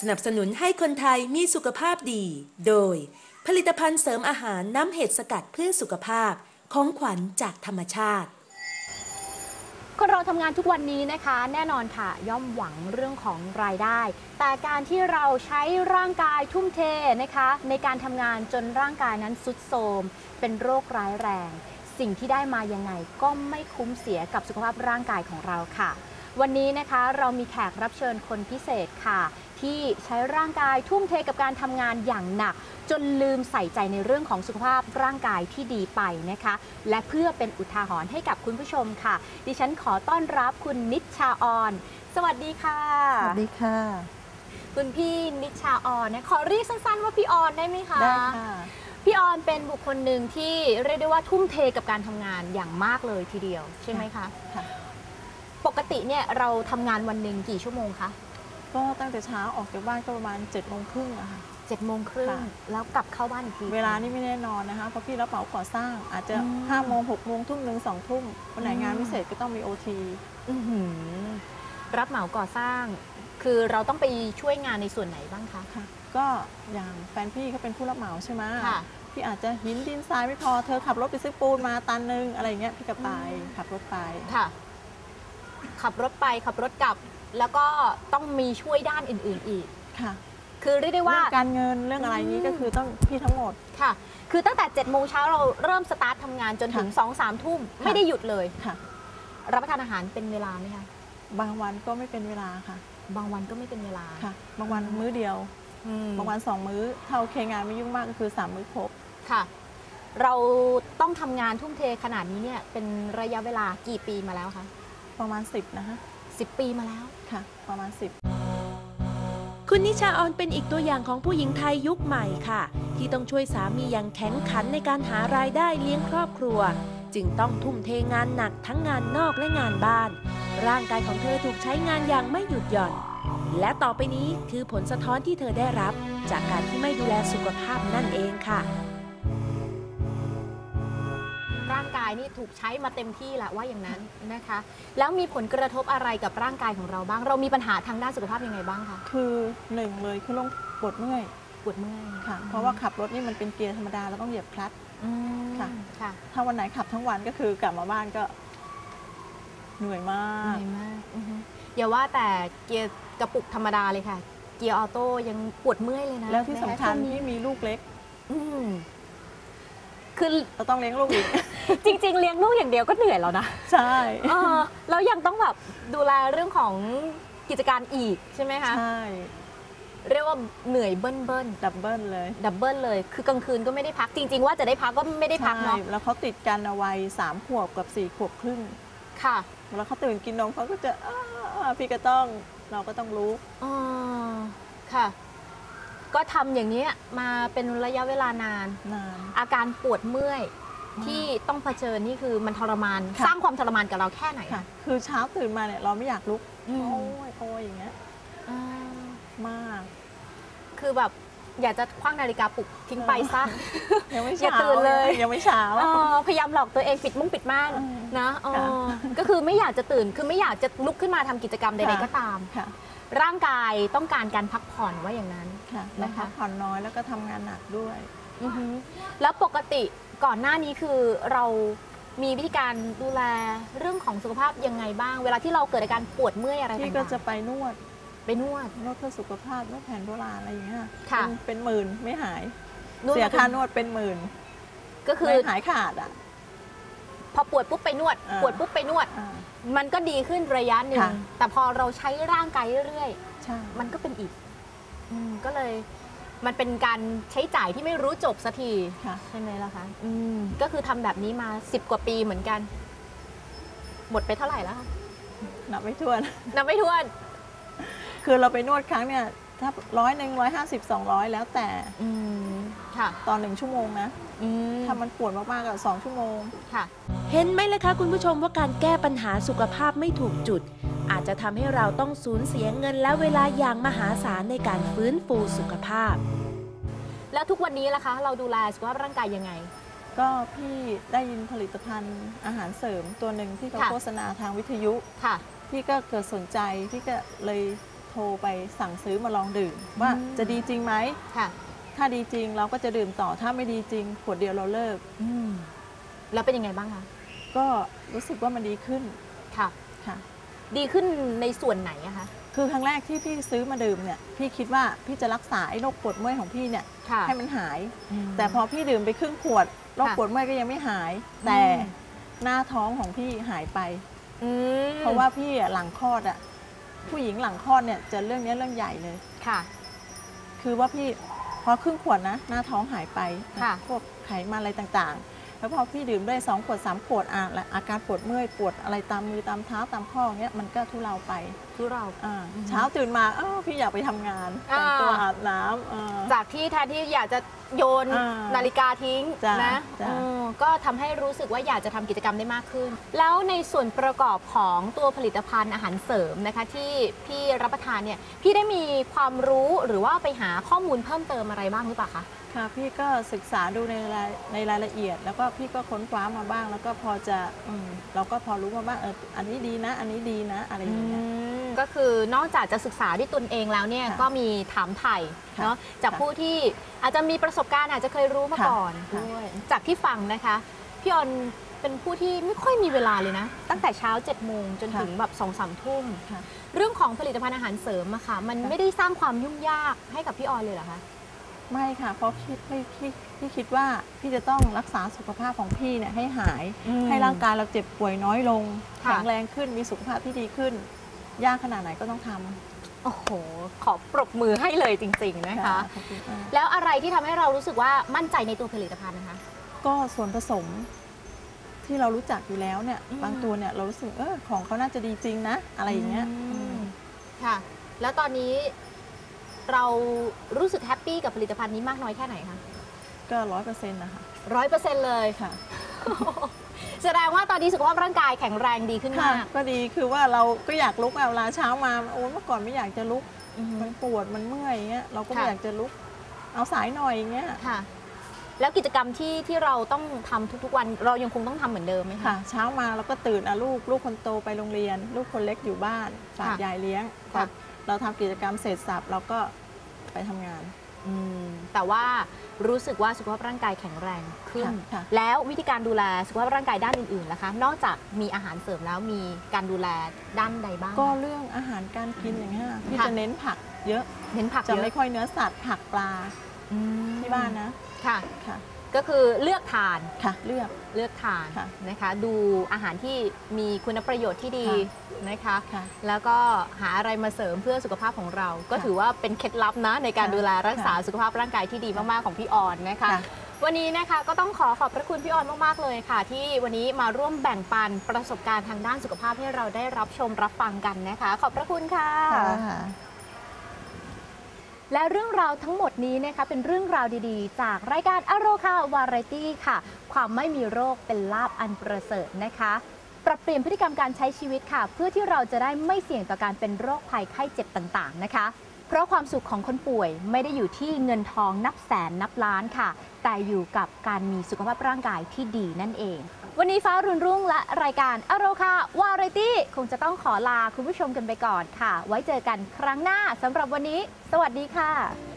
สนับสนุนให้คนไทยมีสุขภาพดี โดย ผลิตภัณฑ์เสริมอาหารน้ำเห็ดสกัดเพื่อสุขภาพของขวัญจากธรรมชาติ คนเราทำงานทุกวันนี้นะคะ แน่นอนค่ะ ย่อมหวังเรื่องของรายได้ แต่การที่เราใช้ร่างกายทุ่มเทนะคะ ในการทำงานจนร่างกายนั้นสุดโทมเป็นโรคร้ายแรง สิ่งที่ได้มายังไงก็ไม่คุ้มเสียกับสุขภาพร่างกายของเราค่ะ วันนี้นะคะเรามีแขกรับเชิญคนพิเศษค่ะ ที่ใช้ร่างกายทุ่มเทกับการทำงานอย่างหนัก จนลืมใส่ใจในเรื่องของสุขภาพร่างกายที่ดีไปนะคะ และเพื่อเป็นอุทาหรณ์ให้กับคุณผู้ชมค่ะ ดิฉันขอต้อนรับคุณนิชชาออน สวัสดีค่ะ สวัสดีค่ะ คุณพี่นิชชาออนนะขอเรียกสั้นๆ ว่าพี่ออนได้ไหมคะ ได้ค่ะ พี่ออนเป็นบุคคลหนึ่งที่เรียกได้ว่าทุ่มเทกับการทำงานอย่างมากเลยทีเดียวใช่ไหมคะ ค่ะปก ติเนี่ยเราทำงานวันหนึ่งกี่ชั่วโมงคะก็ตั้งแต่เช้าออกจากบ้านก็ประมาณ7จ็ดโมงครึ่งอะค่ะ เจ็ดโมงครึ่งค่ะ แล้วกลับเข้าบ้านอีกที เวลานี่ไม่แน่นอนนะคะเพราะพี่รับเหมาก่อสร้าง อาจจะอืม5้าโมงหกโมงทุ่มหนึ่งสองทุ่มวันไหนงานอืม พิเศษก็ต้องมีโอทีอื้อหือรับเหมาก่อสร้าง คือเราต้องไปช่วยงานในส่วนไหนบ้างคะ ค่ะ ก็อย่างแฟนพี่เขาเป็นผู้รับเหมาใช่ไหมค่ะ พี่อาจจะหินดินทรายไม่พอเธอขับรถไปซื้อปูนมาตันหนึงอะไรเงี้ยพี่ก็ไปอืมขับรถไป ค่ะ ขับรถไปขับรถกลับ แล้วก็ต้องมีช่วยด้านอื่น ๆ อีก ค่ะคือเรียกได้ว่า เรื่องการเงินเรื่องอะไรนี้อืมก็คือต้องพี่ทั้งหมด ค่ะ คือตั้งแต่7จ็ดโมงเช้าเราเริ่มสตาร์ททำงานจนถึงค่ะ 2องสามทุ่มค่ะไม่ได้หยุดเลย ค่ะ รับประทานอาหารเป็นเวลาไหมคะ บางวันก็ไม่เป็นเวลาค่ะ บางวันก็ไม่เป็นเวลาค่ะ บางวันมื้อเดียว อืมบางวันสองมื้อถ้าโอเคงานไม่ยุ่งมากก็คือสามมื้อครบ ค่ะ เราต้องทำงานทุ่มเทขนาดนี้เนี่ยเป็นระยะเวลากี่ปีมาแล้วคะ ประมาณ 10 นะคะสิบปีมาแล้วค่ะ ประมาณคุณนิชาออนเป็นอีกตัวอย่างของผู้หญิงไทยยุคใหม่ค่ะ ที่ต้องช่วยสามีอย่างแข็งขันในการหารายได้เลี้ยงครอบครัว จึงต้องทุ่มเทงานหนักทั้งงานนอกและงานบ้าน ร่างกายของเธอถูกใช้งานอย่างไม่หยุดหย่อน และต่อไปนี้คือผลสะท้อนที่เธอได้รับ จากการที่ไม่ดูแลสุขภาพนั่นเองค่ะ ร่างกายนี่ถูกใช้มาเต็มที่แหละว่าอย่างนั้นนะคะ แล้วมีผลกระทบอะไรกับร่างกายของเราบ้าง เรามีปัญหาทางด้านสุขภาพยังไงบ้างคะ10คือหนึ่งเลยคือลงปวดเมื่อยปวดเมื่อยค่ะ เพราะว่าขับรถนี่มันเป็นเกียร์ธรรมดาเราต้องเหยียบคลัตช์อืมค่ะ ค่ะถ้าวันไหนขับทั้งวันก็คือกลับมาบ้านก็เหนื่อยมาเหกนื่อยมากอือฮึอย่าว่าแต่เกียร์กระปุกธรรมดาเลยค่ะ เกียร์ออโต้ยังปวดเมื่อยเลยนะแล้วที่สำคัญนะคะช่วงนี้ที่มีลูกเล็ก อืม คือ เราต้องเลี้ยงลูกอีก จริง ๆ เลี้ยงลูกอย่างเดียวก็เหนื่อยแล้วนะใช่ เออแล้วยังต้องแบบดูแลเรื่องของกิจการอีกใช่ไหมคะ ใช่ เรียกว่าเหนื่อยเบิ้ลเบิ้ลดับเบิลเลยดับเบิลเลย คือกลางคืนก็ไม่ได้พักจริง ๆ ว่าจะได้พักก็ไม่ได้พักใช่เนาะแล้วเขาติดกันเอาไว้สามขวบกับสี่ขวบครึ่ง ค่ะเวลาเขาตื่นกินนมเขาก็จะอ้าพี่ก็ต้อง เราก็ต้องรู้ อ๋อค่ะ ก็ทำอย่างนี้ยมาเป็นระยะเวลานาน นาน อาการปวดเมื่อยที่ต้องเผชิญนี่คือมันทรมาน ค่ะ สร้างความทรมานกับเราแค่ไหนค่ะ คือเช้าตื่นมาเนี่ยเราไม่อยากลุก อืมโอ้ยโอ้ยอย่างเงี้ยอ่ามาก คือแบบอยากจะคว้างนาฬิกาปลุกทิ้งไปซะ ยังไม่อย่าเช้าตื่นเลย ยังไม่เช้า เออพยายามหลอกตัวเองปิดมุ้งปิดม่านอืมนะเออค่ะก็คือไม่อยากจะตื่นคือไม่อยากจะลุกขึ้นมาทำกิจกรรมใดค่ะ ๆก็ตาม ค่ะ ร่างกายต้องการการพักผ่อนว่าอย่างนั้น ค่ะนะคะนะคะผ่อนน้อยแล้วก็ทำงานหนักด้วย อือฮึแล้วปกติก่อนหน้านี้คือเรามีวิธีการดูแลเรื่องของสุขภาพยังไงบ้าง เวลาที่เราเกิดอาการปวดเมื่อยอะไรพี่ต่างๆก็จะไปนวดไปนวด นวดเพื่อสุขภาพนวดแผนโบราณอะไรอย่างเงี้ยค่ะ เป็นเป็นหมื่นไม่หาย นวดเสียค่านวดเป็นหมื่นก็คือไม่หายขาดอะ พอปวดปุ๊บไปนวด อ่า ปวดปุ๊บไปนวด อ่า มันก็ดีขึ้นระยะหนึ่งค่ะ แต่พอเราใช้ร่างกายเรื่อยใช่ ๆ มันก็เป็นอีกอืมก็เลย มันเป็นการใช้จ่ายที่ไม่รู้จบสักทีค่ะ ใช่ไหมล่ะคะอืมก็คือทำแบบนี้มา 10 กว่าปีเหมือนกัน หมดไปเท่าไหร่แล้วคะนับไม่ถ้วน นับไม่ถ้วน คือเราไปนวดครั้งเนี่ย ถ้าร้อยหนึ่งร้อยห้าสิบสองร้อยแล้วแต่อืมค่ะ ตอนหนึ่งชั่วโมงนะ อืมถ้ามันปวดมากๆก็สองชั่วโมง ค่ะ เห็นไหมล่ะคะคุณผู้ชมว่าการแก้ปัญหาสุขภาพไม่ถูกจุด อาจจะทำให้เราต้องสูญเสียเงินและเวลาอย่างมหาศาลในการฟื้นฟูสุขภาพ แล้วทุกวันนี้ล่ะคะ เราดูแลสุขภาพร่างกายยังไง ก็พี่ได้ยินผลิตภัณฑ์อาหารเสริมตัวหนึ่งที่เขาค่ะ โฆษณาทางวิทยุ ค่ะ พี่ก็เกิดสนใจ พี่ก็เลย โทรไปสั่งซื้อมาลองดื่ม ว่าอืมจะดีจริงไหมค่ะ ถ้าดีจริงเราก็จะดื่มต่อถ้าไม่ดีจริงขวดเดียวเราเลิก อืมแล้วเป็นยังไงบ้างคะก็รู้สึกว่ามันดีขึ้นค่ะ ค่ะ ดีขึ้นในส่วนไหนอะคะ คือครั้งแรกที่พี่ซื้อมาดื่มเนี่ย พี่คิดว่าพี่จะรักษาไอ้โรคปวดเมื่อยของพี่เนี่ย ค่ะให้มันหายมแต่พอพี่ดื่มไปครึ่งขวดโรคค่ะปวดเมื่อยก็ยังไม่หาย แต่อืมหน้าท้องของพี่หายไป อืมเพราะว่าพี่อะหลังคลอดอะ ผู้หญิงหลังคลอดเนี่ยจะเรื่องเนี้ยเรื่องใหญ่เลย ค่ะ คือว่าพี่พอครึ่งขวดนะ หน้าท้องหายไปค่ะพวกไขมันอะไรต่างๆ แล้วพอพี่ดื่มได้สองขวดสามขวดอะแล้วอาการปวดเมื่อยปวดอะไรตามมือตามเท้าตามข้อเงี้ยมันก็ทุเลาไป ทุเราอ่าอือฮึเช้าตื่นมาอ้าวพี่อยากไปทำงานอ่าแต่งตัวอาบน้ำเออ จากที่แทนที่อยากจะโยนอ่านาฬิกาทิ้งจ้ะนะจ้ะเออก็ทำให้รู้สึกว่าอยากจะทำกิจกรรมได้มากขึ้น แล้วในส่วนประกอบของตัวผลิตภัณฑ์อาหารเสริมนะคะ ที่พี่รับประทานเนี่ยพี่ได้มีความรู้หรือว่าไปหาข้อมูลเพิ่มเติมอะไรบ้างหรือเปล่าคะค่ะพี่ก็ศึกษาดูในรายในรายละเอียด แล้วก็พี่ก็ค้นคว้ามาบ้าง แล้วก็พอจะอืมเราก็พอรู้มาบ้างเอออันนี้ดีนะ อันนี้ดีนะ อะไรอย่างเงี้ยก็คือนอกจากจะศึกษาด้วยตนเองแล้วเนี่ยค่ะก็มีถามไถ่ค่ะเนาะจากค่ะผู้ที่อาจจะมีประสบการณ์อาจจะเคยรู้มาค่ะก่อนค่ะด้วยจากที่ฟังนะคะพี่ออนเป็นผู้ที่ไม่ค่อยมีเวลาเลยนะ ตั้งแต่เช้า7จ็ดโมงจนถึงแบบสองสามทุ่มค่ะเรื่องของผลิตภัณฑ์อาหารเสริมอะค่ะ มันค่ะไม่ได้สร้างความยุ่งยากให้กับพี่ออนเลยเหรอคะไม่ค่ะเพราะพี่พี่พี่พี่คิดว่าพี่จะต้องรักษาสุขภาพของพี่เนี่ยให้หายอืมให้ร่างกายเราเจ็บป่วยน้อยลงค่ะแข็งแรงขึ้นมีสุขภาพที่ดีขึ้น ยากขนาดไหนก็ต้องทำโอ้โห ขอปรบมือให้เลยจริง ๆ นะคะ ขอบคุณมากแล้วอะไรที่ทำให้เรารู้สึกว่ามั่นใจในตัวผลิตภัณฑ์นะคะ ก็ส่วนผสมที่เรารู้จักอยู่แล้วเนี่ย อืม บางตัวเนี่ยเรารู้สึกเออของเขาน่าจะดีจริงนะ อะไรอย่างเงี้ยอือืมมค่ะ แล้วตอนนี้เรารู้สึกแฮปปี้กับผลิตภัณฑ์นี้มากน้อยแค่ไหนคะก็ร้อยเปอร์เซ็นต์นะคะร้อยเปอร์เซ็นต์เลย ค่ะ แสดงว่าตอนนี้สุขภาพร่างกายแข็งแรงดีขึ้นค่ะมาก ก็ดีคือว่าเราก็อยากลุกอะเวลาเช้ามาโอ้เมื่อก่อนไม่อยากจะลุกมันปวดมันเมื่อยอย่างเงี้ยเราก็ไม่ค่ะ อยากจะลุกเอาสายหน่อยอย่างเงี้ยค่ะ แล้วกิจกรรมที่ที่เราต้องทำทุกๆวัน เรายังคงต้องทำเหมือนเดิมไหมคะ ค่ะ เช้ามาเราก็ตื่นอะลูกลูกคนโตไปโรงเรียน ลูกคนเล็กอยู่บ้านฝากค่ะยายเลี้ยงพอค่ะ เราทำกิจกรรมเสร็จสับเราก็ไปทำงาน อืมแต่ว่ารู้สึกว่าสุขภาพร่างกายแข็งแรงขึ้น ค่ะค่ะ แล้ววิธีการดูแลสุขภาพร่างกายด้านอื่นๆล่ะคะ นอกจากมีอาหารเสริมแล้วมีการดูแลด้านใดบ้าง ก็เรื่องอาหารการกินอย่างเงี้ยพี่ค่ะ จะเน้นผักเยอะ เน้นผักจะเยไม่อะค่อยเนื้อสัตว์ผักปลาอืมที่บ้านนะค่ะ ค่ะ ก็คือเลือกทานค่ะเลือก เลือกทานค่ะนะคะ ดูอาหารที่มีคุณประโยชน์ที่ดีค่ะนะคะค่ะแล้วก็หาอะไรมาเสริมเพื่อสุขภาพของเรา ก็ค่ะถือว่าเป็นเคล็ดลับนะในการค่ะดูแลรักษาค่ะสุขภาพร่างกายที่ดีมากๆของพี่ออนนะคะค่ะวันนี้นะคะก็ต้องขอขอบพระคุณพี่ออนมากๆเลยค่ะ ที่วันนี้มาร่วมแบ่งปันประสบการณ์ทางด้านสุขภาพให้เราได้รับชมรับฟังกันนะคะ ขอบพระคุณค่ะค่ะ และเรื่องราวทั้งหมดนี้นะคะเป็นเรื่องราวดีๆ จากรายการอโรคาวาไรตี้ค่ะ ความไม่มีโรคเป็นลาบอันประเสริฐนะคะ ปรับเปลี่ยนพฤติกรรมการใช้ชีวิตค่ะ เพื่อที่เราจะได้ไม่เสี่ยงต่อการเป็นโรคภัยไข้เจ็บต่างๆนะคะ เพราะความสุขของคนป่วยไม่ได้อยู่ที่เงินทองนับแสนนับล้านค่ะ แต่อยู่กับการมีสุขภาพร่างกายที่ดีนั่นเอง วันนี้ฟ้ารุ่นรุ่งและรายการอโรคาวาไรตี้คงจะต้องขอลาคุณผู้ชมกันไปก่อนค่ะ ไว้เจอกันครั้งหน้าสำหรับวันนี้ สวัสดีค่ะ